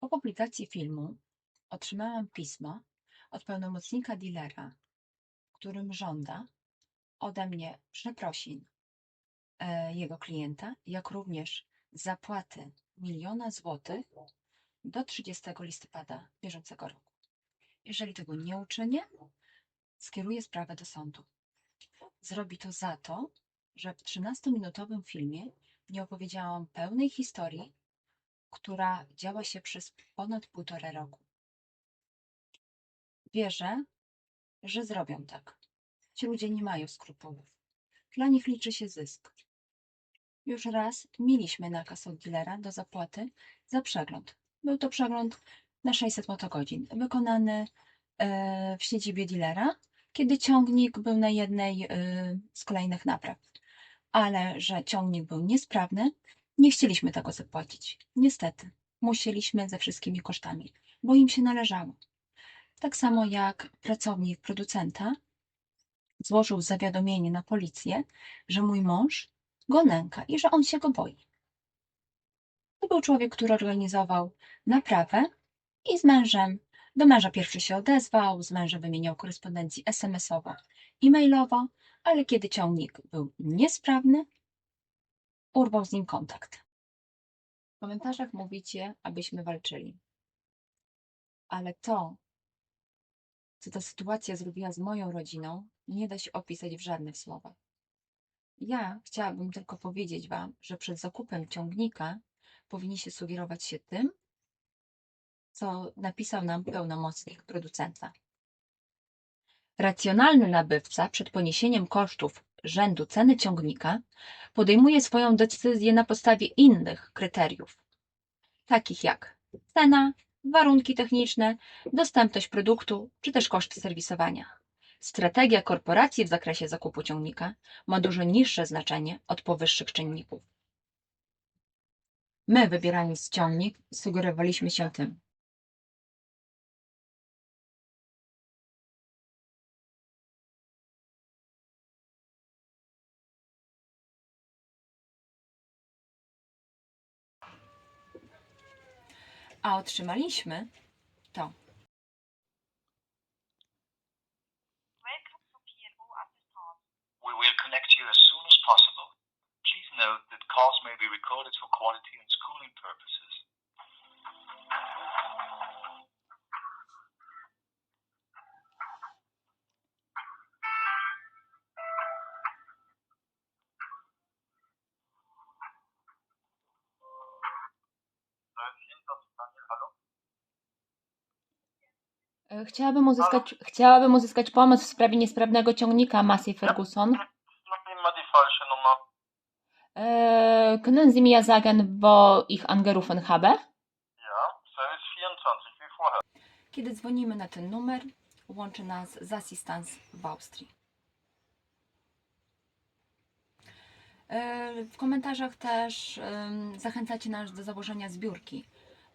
Po publikacji filmu otrzymałam pismo od pełnomocnika dealera, w którym żąda ode mnie przeprosin e, jego klienta, jak również zapłaty miliona złotych do 30 listopada bieżącego roku. Jeżeli tego nie uczynię, skieruję sprawę do sądu. Zrobi to za to, że w 13-minutowym filmie nie opowiedziałam pełnej historii, która działa się przez ponad półtora roku. Wierzę, że zrobią tak. Ci ludzie nie mają skrupułów. Dla nich liczy się zysk. Już raz mieliśmy nakaz od dealera do zapłaty za przegląd. Był to przegląd na 600 motogodzin, wykonany e, w siedzibie dealera, kiedy ciągnik był na jednej e, z kolejnych napraw. Ale że ciągnik był niesprawny, nie chcieliśmy tego zapłacić. Niestety, musieliśmy ze wszystkimi kosztami, bo im się należało. Tak samo jak pracownik producenta złożył zawiadomienie na policję, że mój mąż go nęka i że on się go boi. To był człowiek, który organizował naprawę i z mężem, do męża pierwszy się odezwał, z mężem wymieniał korespondencję SMS-owo i mailowo, ale kiedy ciągnik był niesprawny, urwał z nim kontakt. W komentarzach mówicie, abyśmy walczyli. Ale to, co ta sytuacja zrobiła z moją rodziną, nie da się opisać w żadnych słowach. Ja chciałabym tylko powiedzieć Wam, że przed zakupem ciągnika powinniście sugerować się tym, co napisał nam pełnomocnik producenta. Racjonalny nabywca przed poniesieniem kosztów rzędu ceny ciągnika podejmuje swoją decyzję na podstawie innych kryteriów, takich jak cena, warunki techniczne, dostępność produktu czy też koszty serwisowania. Strategia korporacji w zakresie zakupu ciągnika ma dużo niższe znaczenie od powyższych czynników. My, wybierając ciągnik, sugerowaliśmy się tym. A otrzymaliśmy to. We will connect you as soon as possible. Please note that calls may be recorded for quality and schooling purposes. Chciałabym uzyskać, chciałabym uzyskać pomoc w sprawie niesprawnego ciągnika Massey Ferguson. Äh, können Sie mir sagen, wo ich angerufen habe? Ja, Service 24 wie vorher. Kiedy dzwonimy na ten numer, łączy nas z Assistance w Austrii. W komentarzach też zachęcacie nas do założenia zbiórki,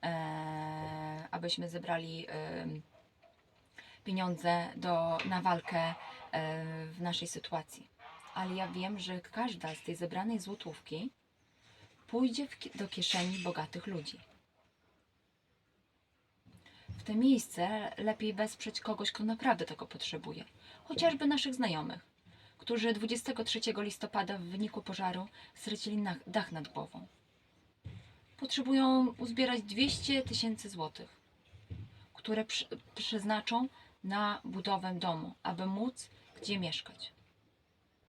e, abyśmy zebrali pieniądze do, na walkę e, w naszej sytuacji. Ale ja wiem, że każda z tej zebranej złotówki pójdzie do kieszeni bogatych ludzi. W to miejsce lepiej wesprzeć kogoś, kto naprawdę tego potrzebuje, chociażby naszych znajomych, którzy 23 listopada w wyniku pożaru stracili dach nad głową. Potrzebują uzbierać 200 tysięcy złotych, które przeznaczą na budowę domu, aby móc gdzie mieszkać.